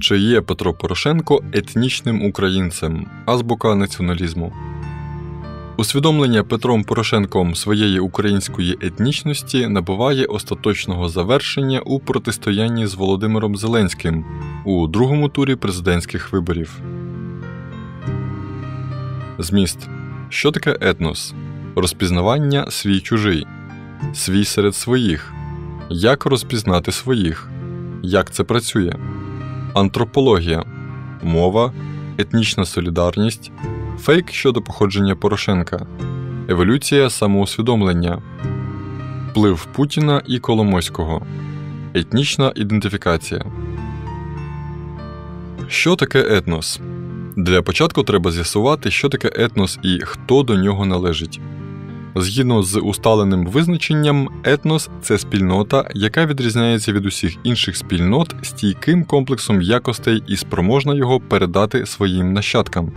Чи є Петро Порошенко етнічним українцем, азбука націоналізму? Усвідомлення Петром Порошенком своєї української етнічності набуває остаточного завершення у протистоянні з Володимиром Зеленським у другому турі президентських виборів. Зміст. Що таке етнос? Розпізнавання свій чужий, свій серед своїх. Як розпізнати своїх? Як це працює? Антропологія, мова, етнічна солідарність, фейк щодо походження Порошенка, еволюція самоусвідомлення, вплив Путіна і Коломойського, етнічна ідентифікація. Що таке етнос? Для початку треба з'ясувати, що таке етнос і хто до нього належить. Згідно з усталеним визначенням, етнос це спільнота, яка відрізняється від усіх інших спільнот стійким комплексом якостей і спроможна його передати своїм нащадкам.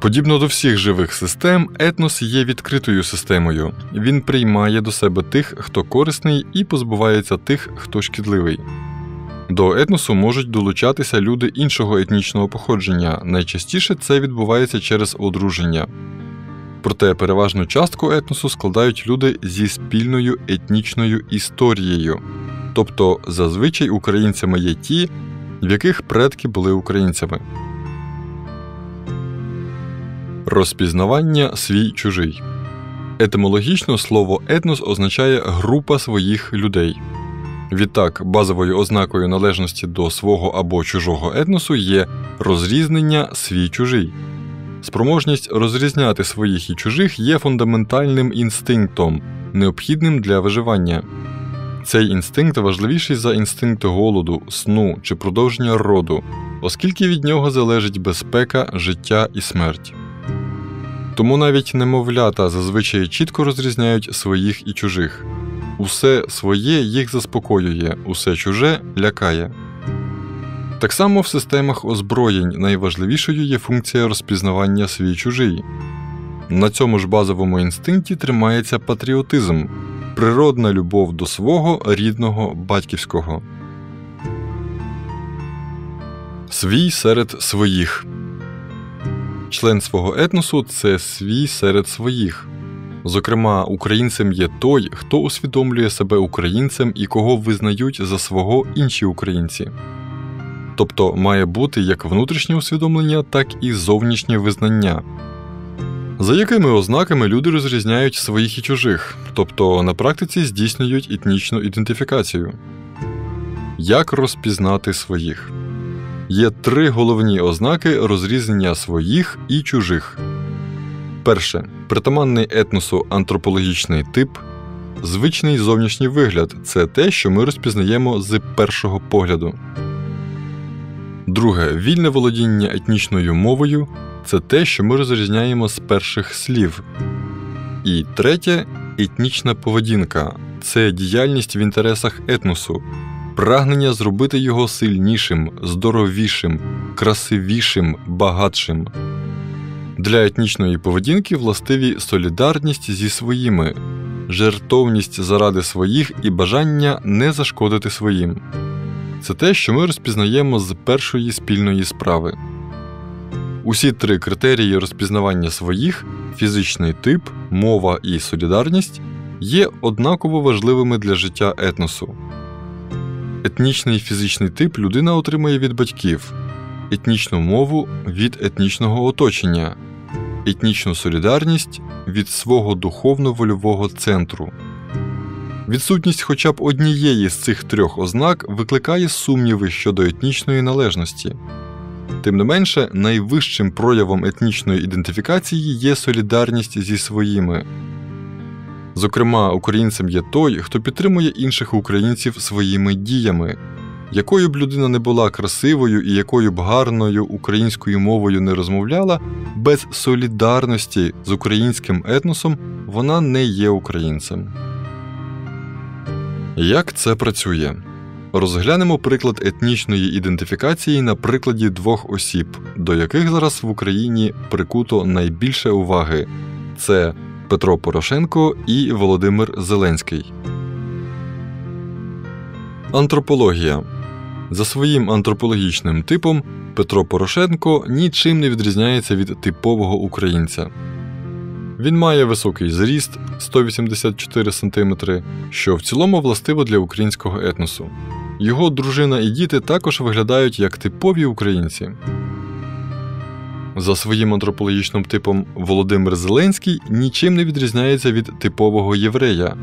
Подібно до всіх живих систем, етнос є відкритою системою. Він приймає до себе тих, хто корисний, і позбувається тих, хто шкідливий. До етносу можуть долучатися люди іншого етнічного походження. Найчастіше це відбувається через одруження. Проте переважну частку етносу складають люди зі спільною етнічною історією, тобто зазвичай українцями є ті, в яких предки були українцями. Розпізнавання свій чужий. Етимологічно слово етнос означає група своїх людей. Відтак, базовою ознакою належності до свого або чужого етносу є розрізнення свій чужий. Спроможність розрізняти своїх і чужих є фундаментальним інстинктом, необхідним для виживання. Цей інстинкт важливіший за інстинкт голоду, сну чи продовження роду, оскільки від нього залежить безпека, життя і смерть. Тому навіть немовлята зазвичай чітко розрізняють своїх і чужих усе своє їх заспокоює, усе чуже лякає. Так само в системах озброєнь найважливішою є функція розпізнавання свій чужий. На цьому ж базовому інстинкті тримається патріотизм, природна любов до свого рідного батьківського. Свій серед своїх. Член свого етносу це свій серед своїх. Зокрема, українцем є той, хто усвідомлює себе українцем і кого визнають за свого інші українці. Тобто має бути як внутрішнє усвідомлення, так і зовнішнє визнання. За якими ознаками люди розрізняють своїх і чужих, тобто на практиці здійснюють етнічну ідентифікацію. Як розпізнати своїх? Є три головні ознаки розрізнення своїх і чужих. Перше притаманний етносу антропологічний тип, звичний зовнішній вигляд це те, що ми розпізнаємо з першого погляду. Друге вільне володіння етнічною мовою це те, що ми розрізняємо з перших слів. І третє етнічна поведінка це діяльність в інтересах етносу, прагнення зробити його сильнішим, здоровішим, красивішим, багатшим. Для етнічної поведінки властиві солідарність зі своїми, жертовність заради своїх і бажання не зашкодити своїм. Це те, що ми розпізнаємо з першої спільної справи. Усі три критерії розпізнавання своїх фізичний тип, мова і солідарність є однаково важливими для життя етносу. Етнічний фізичний тип людина отримує від батьків, етнічну мову від етнічного оточення, етнічну солідарність від свого духовно-вольового центру. Відсутність хоча б однієї з цих трьох ознак викликає сумніви щодо етнічної належності. Тим не менше, найвищим проявом етнічної ідентифікації є солідарність зі своїми. Зокрема, українцем є той, хто підтримує інших українців своїми діями, якою б людина не була красивою і якою б гарною українською мовою не розмовляла, без солідарності з українським етносом вона не є українцем. Як це працює? Розглянемо приклад етнічної ідентифікації на прикладі двох осіб, до яких зараз в Україні прикуто найбільше уваги це Петро Порошенко і Володимир Зеленський. Антропологія За своїм антропологічним типом Петро Порошенко нічим не відрізняється від типового українця. Він має високий зріст 184 см, що в цілому властиво для українського етносу. Його дружина і діти також виглядають як типові українці. За своїм антропологічним типом Володимир Зеленський нічим не відрізняється від типового єврея.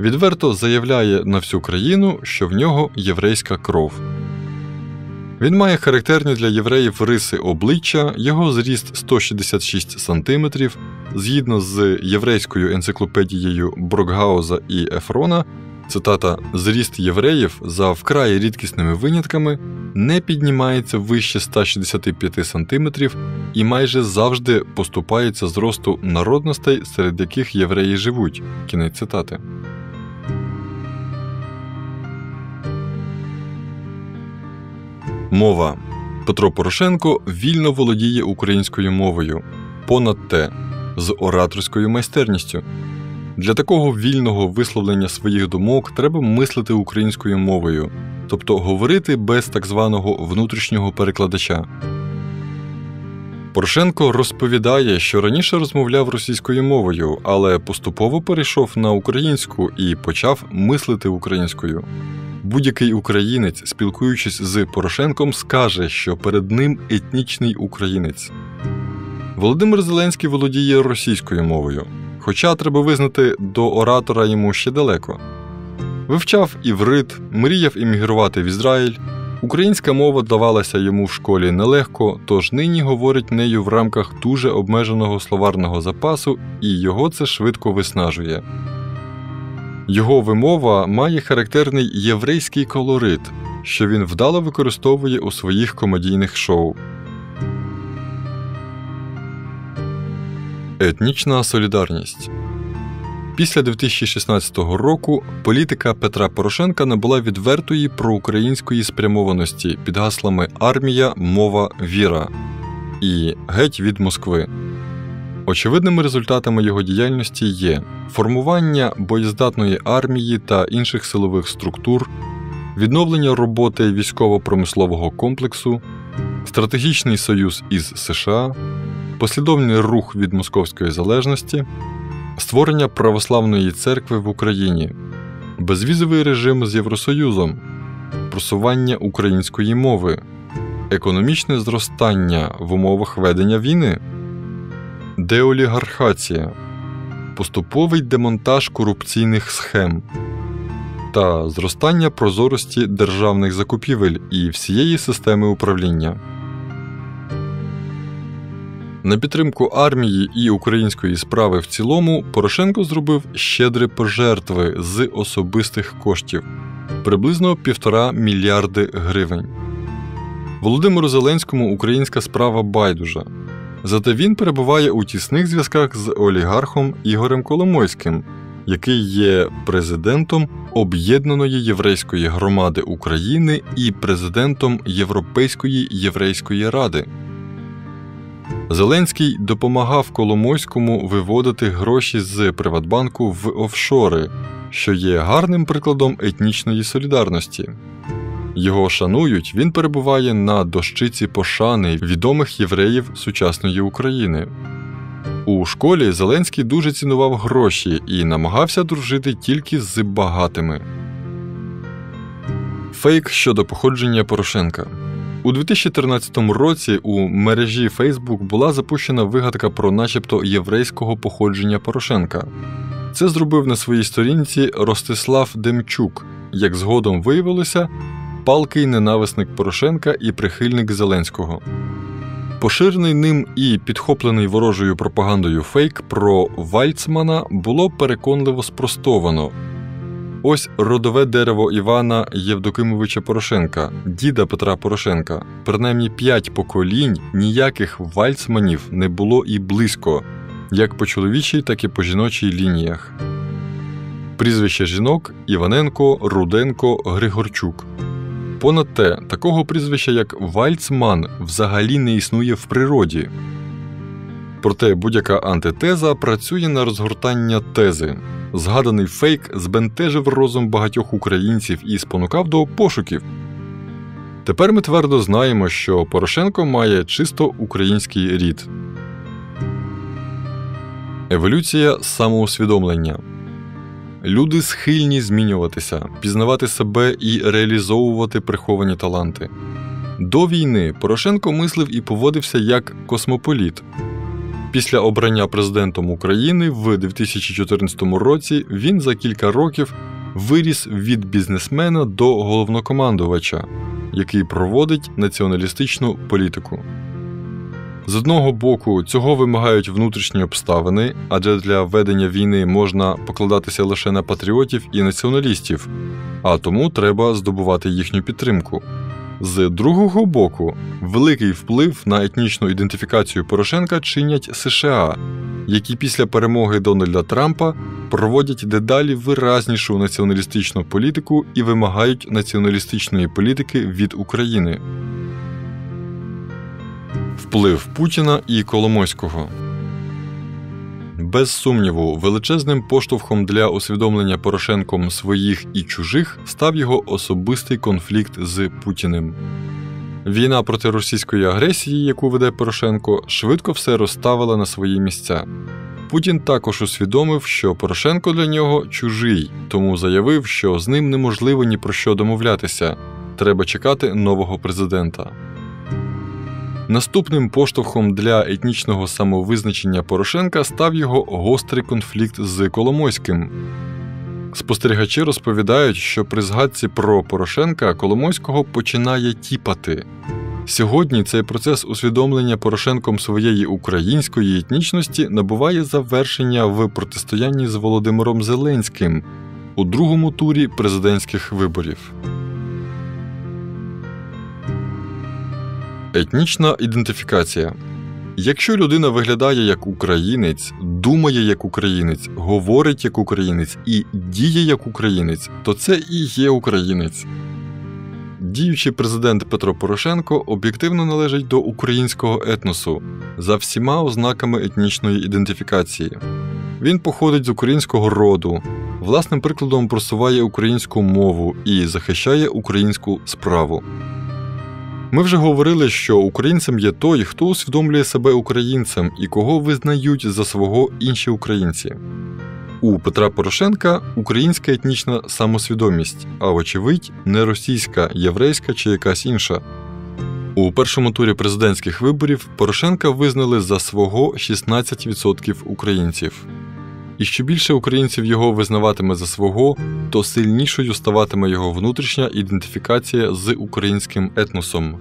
Відверто заявляє на всю країну, що в нього єврейська кров. Він має характерні для євреїв риси обличчя, його зріст 166 см, згідно з єврейською енциклопедією Брокгауза і Ефрона, цитата Зріст євреїв за вкрай рідкісними винятками не піднімається вище 165 см і майже завжди поступається зросту народностей, серед яких євреї живуть. Кінець цитати. Мова Петро Порошенко вільно володіє українською мовою, понад те, з ораторською майстерністю. Для такого вільного висловлення своїх думок треба мислити українською мовою, тобто говорити без так званого внутрішнього перекладача. Порошенко розповідає, що раніше розмовляв російською мовою, але поступово перейшов на українську і почав мислити українською. Будь-який українець, спілкуючись з Порошенком, скаже, що перед ним етнічний українець. Володимир Зеленський володіє російською мовою, хоча треба визнати, до оратора йому ще далеко. Вивчав іврит, мріяв іммігрувати в Ізраїль. Українська мова давалася йому в школі нелегко, тож нині говорить нею в рамках дуже обмеженого словарного запасу, і його це швидко виснажує. Його вимова має характерний єврейський колорит, що він вдало використовує у своїх комедійних шоу. Етнічна солідарність після 2016 року політика Петра Порошенка набула відвертої проукраїнської спрямованості під гаслами Армія, мова, віра і геть від Москви. Очевидними результатами його діяльності є формування боєздатної армії та інших силових структур, відновлення роботи військово-промислового комплексу, стратегічний союз із США, послідовний рух від московської залежності, створення православної церкви в Україні, безвізовий режим з Євросоюзом, просування української мови, економічне зростання в умовах ведення війни деолігархація, поступовий демонтаж корупційних схем та зростання прозорості державних закупівель і всієї системи управління. На підтримку армії і української справи в цілому Порошенко зробив щедрі пожертви з особистих коштів приблизно півтора мільярди гривень. Володимиру Зеленському українська справа байдужа. Зате він перебуває у тісних зв'язках з олігархом Ігорем Коломойським, який є президентом Об'єднаної єврейської громади України і президентом Європейської єврейської ради. Зеленський допомагав Коломойському виводити гроші з Приватбанку в офшори, що є гарним прикладом етнічної солідарності. Його шанують, він перебуває на дощиці пошани відомих євреїв сучасної України. У школі Зеленський дуже цінував гроші і намагався дружити тільки з багатими. Фейк щодо походження Порошенка у 2013 році у мережі Facebook була запущена вигадка про начебто єврейського походження Порошенка. Це зробив на своїй сторінці Ростислав Демчук. Як згодом виявилося, палкий ненависник Порошенка і прихильник Зеленського. Поширений ним і підхоплений ворожою пропагандою фейк про Вальцмана було переконливо спростовано. Ось родове дерево Івана Євдокимовича Порошенка, діда Петра Порошенка. Принаймні п'ять поколінь ніяких вальцманів не було і близько, як по чоловічій, так і по жіночій лініях. Прізвище жінок Іваненко, Руденко, Григорчук. Понад те, такого прізвища, як Вальцман, взагалі не існує в природі. Проте будь-яка антитеза працює на розгортання тези. Згаданий фейк збентежив розум багатьох українців і спонукав до пошуків. Тепер ми твердо знаємо, що Порошенко має чисто український рід. Еволюція самоусвідомлення. Люди схильні змінюватися, пізнавати себе і реалізовувати приховані таланти. До війни Порошенко мислив і поводився як космополіт. Після обрання президентом України в 2014 році він за кілька років виріс від бізнесмена до головнокомандувача, який проводить націоналістичну політику. З одного боку, цього вимагають внутрішні обставини, адже для ведення війни можна покладатися лише на патріотів і націоналістів, а тому треба здобувати їхню підтримку. З другого боку, великий вплив на етнічну ідентифікацію Порошенка чинять США, які після перемоги Дональда Трампа проводять дедалі виразнішу націоналістичну політику і вимагають націоналістичної політики від України. Вплив Путіна і Коломойського без сумніву, величезним поштовхом для усвідомлення Порошенком своїх і чужих став його особистий конфлікт з Путіним. Війна проти російської агресії, яку веде Порошенко, швидко все розставила на свої місця. Путін також усвідомив, що Порошенко для нього чужий, тому заявив, що з ним неможливо ні про що домовлятися. Треба чекати нового президента. Наступним поштовхом для етнічного самовизначення Порошенка став його гострий конфлікт з Коломойським. Спостерігачі розповідають, що при згадці про Порошенка Коломойського починає тіпати. Сьогодні цей процес усвідомлення Порошенком своєї української етнічності набуває завершення в протистоянні з Володимиром Зеленським у другому турі президентських виборів. Етнічна ідентифікація. Якщо людина виглядає як українець, думає як українець, говорить як українець і діє як українець, то це і є українець. Діючий президент Петро Порошенко об'єктивно належить до українського етносу за всіма ознаками етнічної ідентифікації. Він походить з українського роду, власним прикладом просуває українську мову і захищає українську справу. Ми вже говорили, що українцем є той, хто усвідомлює себе українцем і кого визнають за свого інші українці. У Петра Порошенка українська етнічна самосвідомість, а вочевидь, не російська, єврейська чи якась інша. У першому турі президентських виборів Порошенка визнали за свого 16% українців. І що більше українців його визнаватиме за свого, то сильнішою ставатиме його внутрішня ідентифікація з українським етносом.